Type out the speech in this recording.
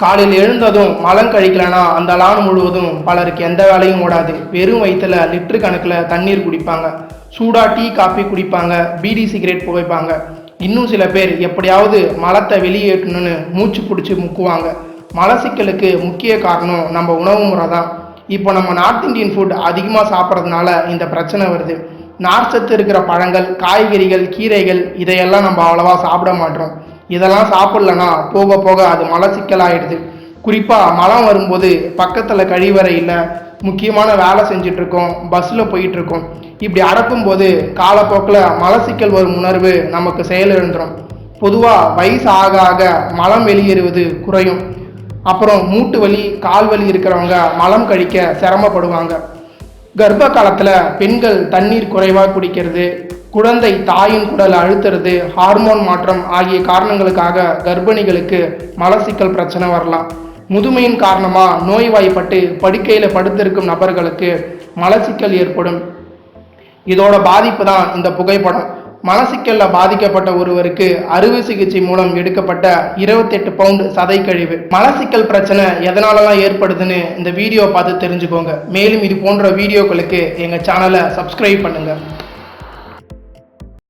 காலையில் எழுந்ததும் மலம் கழிக்கலனா அந்த லான் முழுவதும் பலருக்கு எந்த வேலையும் ஓடாது. வெறும் வயிற்றுல லிட்டரு கணக்கில் தண்ணீர் குடிப்பாங்க. சூடாக டீ காஃபி குடிப்பாங்க. பீடி சிகரெட் புகைப்பாங்க. இன்னும் சில பேர் எப்படியாவது மலத்தை வெளியேற்றணும்னு மூச்சு பிடிச்சி முக்குவாங்க. மலச்சிக்கலுக்கு முக்கிய காரணம் நம்ம உணவு முறை தான் இப்போ நம்ம நார்த் இந்தியன் ஃபுட் அதிகமாக சாப்பிட்றதுனால இந்த பிரச்சனை வருது. நார்ச்சத்து இருக்கிற பழங்கள் காய்கறிகள் கீரைகள் இதையெல்லாம் நம்ம அவ்வளவா சாப்பிட மாட்டோம். இதெல்லாம் சாப்பிட்லனா போக போக அது மலச்சிக்கலாயிடுது குறிப்பாக மலம் வரும்போது பக்கத்தில் கழிவறை இல்லை முக்கியமான வேலை செஞ்சிட்ருக்கோம் பஸ்ஸில் போயிட்டுருக்கோம் இப்படி அடக்கும்போது காலப்போக்கில் மலச்சிக்கல் வரும் உணர்வு நமக்கு செயலிழந்துடும் பொதுவாக வயசு ஆக ஆக மலம் வெளியேறுவது குறையும். அப்புறம் மூட்டு வலி கால் வலி இருக்கிறவங்க மலம் கழிக்க சிரமப்படுவாங்க. கர்ப்ப காலத்தில் பெண்கள் தண்ணீர் குறைவாக குடிக்கிறது குழந்தை தாயின் குடல் அழுத்துறது ஹார்மோன் மாற்றம் ஆகிய காரணங்களுக்காக கர்ப்பிணிகளுக்கு மலசிக்கல் பிரச்சனை வரலாம். முதுமையின் காரணமாக நோய்வாய்ப்பட்டு படுக்கையில் படுத்திருக்கும் நபர்களுக்கு மலச்சிக்கல் ஏற்படும். இதோட பாதிப்பு தான் இந்த புகைப்படம். மலசிக்கல்ல பாதிக்கப்பட்ட ஒருவருக்கு அறுவை சிகிச்சை மூலம் எடுக்கப்பட்ட இருபத்தெட்டு பவுண்ட் சதை கழிவு மலசிக்கல் பிரச்சனை எதனாலலாம் ஏற்படுதுன்னு இந்த வீடியோ பார்த்து தெரிஞ்சுக்கோங்க. மேலும் இது போன்ற வீடியோக்களுக்கு எங்கள் சேனலை சப்ஸ்கிரைப் பண்ணுங்கள்